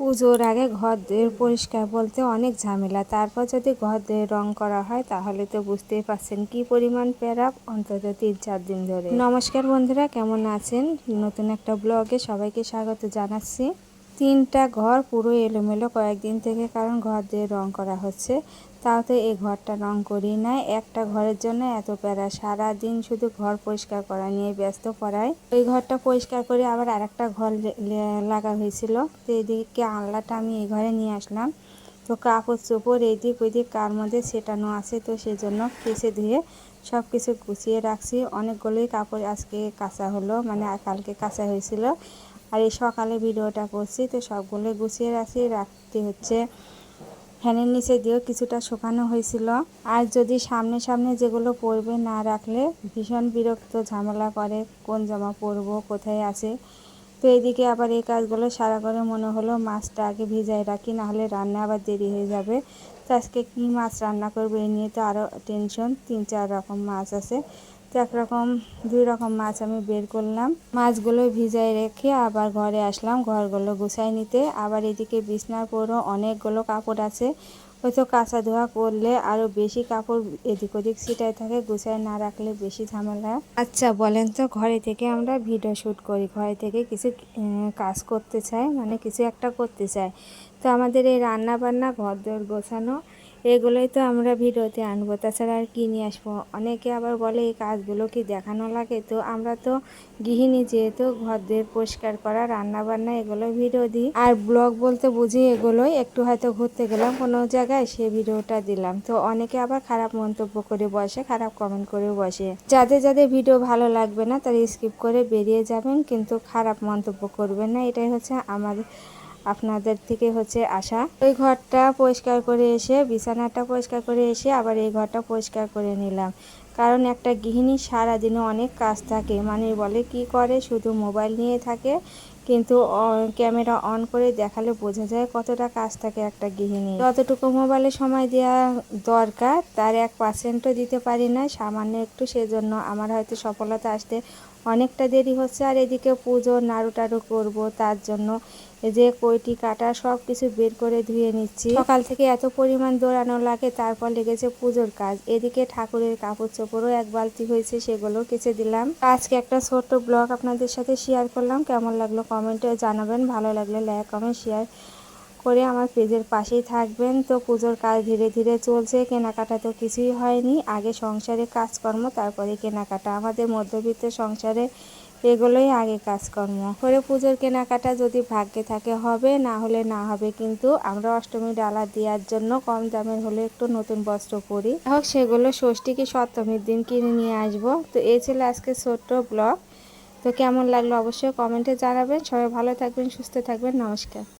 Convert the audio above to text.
পুজোর আগে ঘর দুয়ার পরিষ্কার বলতে অনেক ঝামেলা। তারপর যদি ঘর দুয়ার রং করা হয়, তাহলে তো বুঝতেই পারছেন কি পরিমাণ প্যারাপ, অন্তত তিন চার দিন ধরে। নমস্কার বন্ধুরা, কেমন আছেন? নতুন একটা ব্লগে সবাইকে স্বাগত জানাচ্ছি। তিনটা ঘর পুরো এলোমেলো কয়েকদিন থেকে কারণ ঘর দিয়ে রং করা হচ্ছে। তাও তো এই ঘরটা রং করি নাই একটা ঘরের জন্য এত প্যারা। সারা দিন শুধু ঘর পরিষ্কার করা নিয়ে ব্যস্ত পড়ায়। ওই ঘরটা পরিষ্কার করে আবার আরেকটা ঘর লাগা হয়েছিল। তো এদিকে আনলাটা আমি এই ঘরে নিয়ে আসলাম। তো কাপড় চোপড় এদিক ওইদিক কার মধ্যে সেটানো আছে। তো সেজন্য কেসে ধুয়ে সব কিছু গুছিয়ে রাখছি। অনেকগুলোই কাপড় আজকে কাঁচা হলো মানে কালকে কাঁচা হয়েছিল। আর এই সকালে ভিডিওটা করছি, তো সবগুলো গুছিয়ে রাখছি। রাখতে হচ্ছে ফ্যানের নিচে দিয়েও কিছুটা শুকানো হয়েছিল। আর যদি সামনে সামনে যেগুলো পরবে না রাখলে ভীষণ বিরক্ত ঝামেলা করে, কোন জামা পরবো, কোথায় আছে। তো এইদিকে আবার এই কাজগুলো সারা করে মনে হলো মাছটা আগে ভিজাই রাখি, নাহলে রান্না আবার দেরি হয়ে যাবে। তো আজকে কী মাছ রান্না করব এই নিয়ে তো আরও টেনশন তিন চার রকম মাছ আছে। একরকম দুই রকম মাছ আমি বের করলাম। মাছগুলো ভিজাই রেখে আবার ঘরে আসলাম, ঘরগুলো গুছাই নিতে। আবার এদিকে বিছনার পরও অনেকগুলো কাপড় আছে। হয়তো কাঁচা ধোয়া করলে আরও বেশি কাপড় এদিক ওদিক ছিটাই থাকে, গুছায় না রাখলে বেশি ঝামেলা। আচ্ছা বলেন তো, ঘরে থেকে আমরা ভিডিও শ্যুট করি। ঘরে থেকে কিছু কাজ করতে চাই মানে কিছু একটা করতে চাই তো আমাদের এই রান্না বান্না ঘর দর গোছানো এগুলোই তো আমরা ভিডিওতে আনব। তাছাড়া আর কী নিয়ে আসব? অনেকে আবার বলে, এই কাজগুলো কি দেখানো লাগে? তো আমরা তো গৃহিণী, যেহেতু ঘর দিয়ে পরিষ্কার করা রান্না বান্না এগুলো ভিডিও দিই। আর ব্লগ বলতে বুঝি এগুলোই। একটু হয়তো ঘুরতে গেলাম, কোনো জায়গায় সে ভিডিওটা দিলাম। তো অনেকে আবার খারাপ মন্তব্য করে বসে, খারাপ কমেন্ট করে বসে। যাদের যাদের ভিডিও ভালো লাগবে না, তারা স্কিপ করে বেরিয়ে যাবেন, কিন্তু খারাপ মন্তব্য করবেন না। এটাই হচ্ছে আমাদের আপনাদের থেকে হচ্ছে আসা ওই ঘরটা পরিষ্কার করে এসে, বিছানাটা পরিষ্কার করে এসে আবার এই ঘরটা পরিষ্কার করে নিলাম। কারণ একটা গৃহিণী সারাদিনে অনেক কাজ থাকে। মানে বলে কি করে? শুধু মোবাইল নিয়ে থাকে, কিন্তু ক্যামেরা অন করে দেখালে বোঝা যায় কতটা কাজ থাকে একটা গৃহিণী। যতটুকু মোবাইলে সময় দেওয়া দরকার, তার এক পার্সেন্টও দিতে পারি না সামান্য একটু সেজন্য আমার হয়তো সফলতা আসতে অনেকটা দেরি হচ্ছে আর এদিকে পুজো নাড়ু টাড়ু করব, তার জন্য যে কইটি কাটা সব কিছু বের করে ধুয়ে নিচ্ছি। সকাল থেকে এত পরিমাণ দৌড়ানো লাগে, তারপর লেগেছে পুজোর কাজ। এদিকে ঠাকুরের কাপড় চোপড়ও এক বালতি হয়েছে, সেগুলো কেচে দিলাম। আজকে একটা ছোট্ট ব্লগ আপনাদের সাথে শেয়ার করলাম। কেমন লাগল কমেন্টে জানাবেন, ভালো লাগলে লাইক, কমেন্ট, শেয়ার। করে আমার পেজের পাশেই থাকবেন। তো পুজোর কাজ ধীরে ধীরে চলছে, কেনাকাটা তো কিছুই হয়নি। আগে সংসারে কাজকর্ম, তারপরে কেনাকাটা। আমাদের মধ্যবিত্ত সংসারে এগুলোই আগে কাজকর্ম। করে পুজোর কেনাকাটা যদি ভাগ্যে থাকে হবে, না হলে না হবে। কিন্তু আমরা অষ্টমী ডালা দেওয়ার জন্য কম দামের হলে একটু নতুন বস্ত্র পরি। হোক, সেগুলো ষষ্ঠী কি সপ্তমীর দিন কিনে নিয়ে আসব। তো এই ছিল আজকে ছোট্ট ব্লগ। তো কেমন লাগল অবশ্যই কমেন্টে জানাবেন। সবাই ভালো থাকবেন, সুস্থ থাকবেন। নমস্কার।